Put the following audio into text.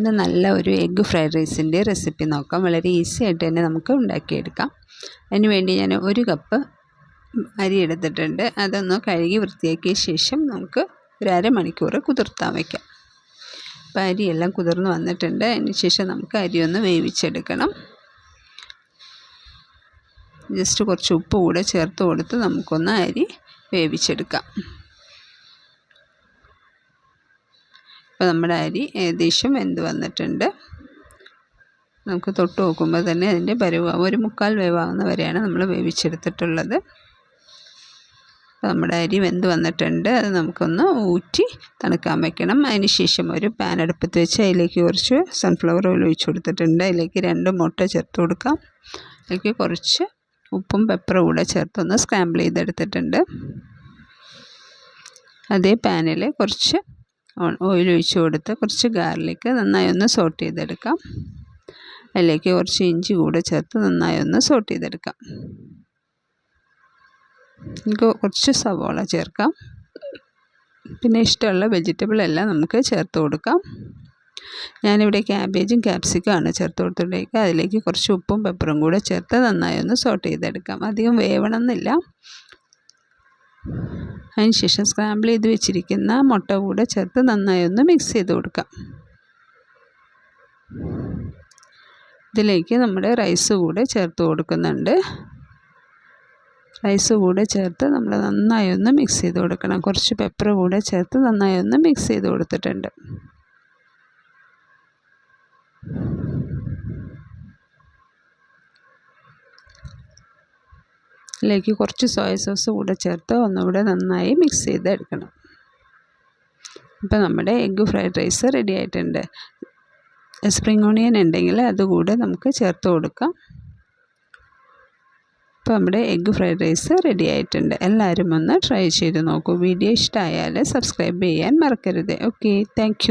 ഇന്ന് നല്ല ഒരു എഗ്ഗ് ഫ്രൈഡ് റൈസിന്റെ റെസിപ്പി നോക്കാം. വളരെ ഈസി ആയിട്ട് തന്നെ നമുക്ക് ഉണ്ടാക്കിയെടുക്കാം. അതിന് വേണ്ടി ഞാൻ ഒരു കപ്പ് അരി എടുത്തിട്ടുണ്ട്. അതൊന്ന് കഴുകി വൃത്തിയാക്കിയ ശേഷം നമുക്ക് ഒരു അരമണിക്കൂർ കുതിർത്താൻ വയ്ക്കാം അപ്പോൾ അരിയെല്ലാം കുതിർന്ന് വന്നിട്ടുണ്ട്. അതിന് ശേഷം നമുക്ക് അരി ഒന്ന് വേവിച്ചെടുക്കണം. ജസ്റ്റ് കുറച്ച് ഉപ്പ് കൂടെ ചേർത്ത് കൊടുത്ത് നമുക്കൊന്ന് അരി വേവിച്ചെടുക്കാം. ഇപ്പോൾ നമ്മുടെ അരി ഏകദേശം വെന്ത് വന്നിട്ടുണ്ട്. നമുക്ക് തൊട്ട് നോക്കുമ്പോൾ തന്നെ അതിന്റെ പരുവ ഒരു മുക്കാൽ വേവാകുന്ന വരെയാണ് നമ്മൾ വേവിച്ചെടുത്തിട്ടുള്ളത്. നമ്മുടെ അരി വെന്ത് വന്നിട്ടുണ്ട്. അത് നമുക്കൊന്ന് ഊറ്റി തണുക്കാൻ വെക്കണം. അതിന് ശേഷം ഒരു പാൻ അടുപ്പത്ത് വെച്ച് അതിലേക്ക് കുറച്ച് സൺഫ്ലവർ ഓയിൽ ഒഴിച്ചു കൊടുത്തിട്ടുണ്ട്. അതിലേക്ക് രണ്ട് മുട്ട ചേർത്ത് കൊടുക്കാം. അതിലേക്ക് കുറച്ച് ഉപ്പും പെപ്പറും കൂടെ ചേർത്തൊന്ന് സ്ക്രാമ്പിൾ ചെയ്തെടുത്തിട്ടുണ്ട്. അതേ പാനിൽ കുറച്ച് ഓയിൽ ഒഴിച്ച് കൊടുത്ത് കുറച്ച് ഗാർലിക്ക് നന്നായി ഒന്ന് സോട്ട് ചെയ്തെടുക്കാം. അതിലേക്ക് കുറച്ച് ഇഞ്ചി കൂടെ ചേർത്ത് നന്നായി ഒന്ന് സോട്ട് ചെയ്തെടുക്കാം. നമുക്ക് കുറച്ച് സവോള ചേർക്കാം. പിന്നെ ഇഷ്ടമുള്ള വെജിറ്റബിൾ എല്ലാം നമുക്ക് ചേർത്ത് കൊടുക്കാം. ഞാനിവിടെ ക്യാബേജും ക്യാപ്സിക്കമാണ് ചേർത്ത് കൊടുത്തിട്ടേക്ക്. അതിലേക്ക് കുറച്ച് ഉപ്പും പെപ്പറും കൂടെ ചേർത്ത് നന്നായി ഒന്ന് സോട്ട് ചെയ്തെടുക്കാം. അധികം വേവണം എന്നില്ല അതിന് ശേഷം സ്ക്രാമ്പിൾ ചെയ്ത് വെച്ചിരിക്കുന്ന മുട്ട കൂടെ ചേർത്ത് നന്നായി ഒന്ന് മിക്സ് ചെയ്ത് കൊടുക്കാം. ഇതിലേക്ക് നമ്മുടെ റൈസ് കൂടെ ചേർത്ത് കൊടുക്കുന്നുണ്ട്. റൈസ് കൂടെ ചേർത്ത് നമ്മൾ നന്നായി ഒന്ന് മിക്സ് ചെയ്ത് കൊടുക്കണം. കുറച്ച് പെപ്പർ കൂടെ ചേർത്ത് നന്നായി ഒന്ന് മിക്സ് ചെയ്ത് കൊടുത്തിട്ടുണ്ട്. ഇതിലേക്ക് കുറച്ച് സോയ സോസ് കൂടെ ചേർത്ത് ഒന്നുകൂടെ നന്നായി മിക്സ് ചെയ്തെടുക്കണം. ഇപ്പോൾ നമ്മുടെ എഗ്ഗ് ഫ്രൈഡ് റൈസ് റെഡി ആയിട്ടുണ്ട്. സ്പ്രിംഗ് ഓണിയൻ ഉണ്ടെങ്കിൽ അതുകൂടെ നമുക്ക് ചേർത്ത് കൊടുക്കാം. ഇപ്പോൾ നമ്മുടെ എഗ്ഗ് ഫ്രൈഡ് റൈസ് റെഡി ആയിട്ടുണ്ട്. എല്ലാവരും ഒന്ന് ട്രൈ ചെയ്ത് നോക്കൂ. വീഡിയോ ഇഷ്ടമായാൽ സബ്സ്ക്രൈബ് ചെയ്യാൻ മറക്കരുത്. Okay thank